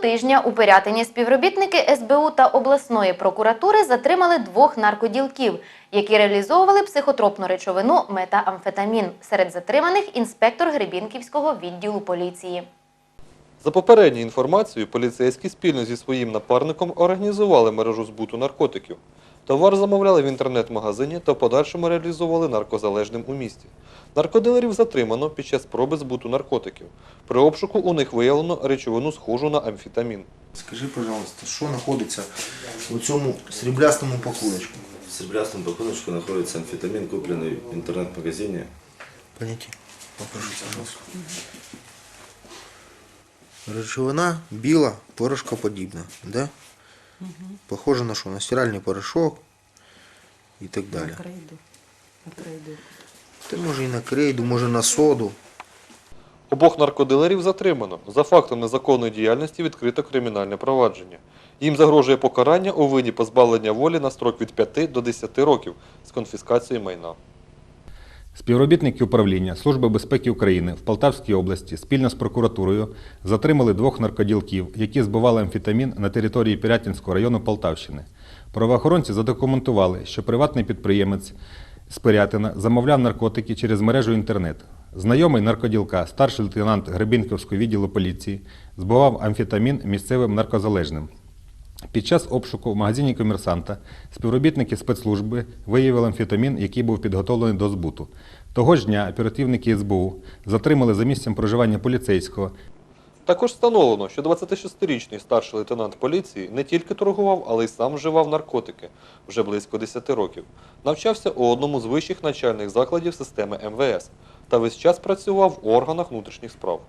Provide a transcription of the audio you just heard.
тижня у Пирятині співробітники СБУ та обласної прокуратури затримали двох наркоділків, які реалізовували психотропну речовину метаамфетамін. Серед затриманих інспектор Гребінківського відділу поліції. За попередньою інформацією, поліцейські спільно зі своїм напарником організували мережу збуту наркотиків. Товар замовляли в інтернет-магазині та в подальшому реалізовували наркозалежним у місті. Наркодилерів затримано під час спроби збуту наркотиків. При обшуку у них виявлено речовину схожу на амфетамін. Скажи, пожалуйста, що знаходиться у цьому сріблястому пакуночку? В серебрястом пакуночку находится амфетамин, купленный в интернет-магазине. Понятие. Покажи, пожалуйста. Речовина біла, порошкоподібна, да? Похоже на що? На стиральний порошок і так далі. На крейду. На крейду. Та може і на крейду, може на соду. Обох наркодилерів затримано. За фактом незаконної діяльності відкрито кримінальне провадження. Їм загрожує покарання у виді позбавлення волі на строк від 5 до 10 років з конфіскацією майна. Співробітники управління Служби безпеки України в Полтавській області спільно з прокуратурою затримали двох наркоділків, які збивали амфетамін на території Пирятинського району Полтавщини. Правоохоронці задокументували, що приватний підприємець з Пирятина замовляв наркотики через мережу інтернет. Знайомий наркоділка, старший лейтенант Гребінківського відділу поліції, збивав амфетамін місцевим наркозалежним. Під час обшуку в магазині комерсанта співробітники спецслужби виявили амфетамін, який був підготовлений до збуту. Того ж дня оперативники СБУ затримали за місцем проживання поліцейського Також встановлено, що 26-річний старший лейтенант поліції не тільки торгував, але й сам вживав наркотики вже близько 10 років. Навчався у одному з вищих навчальних закладів системи МВС та весь час працював в органах внутрішніх справ.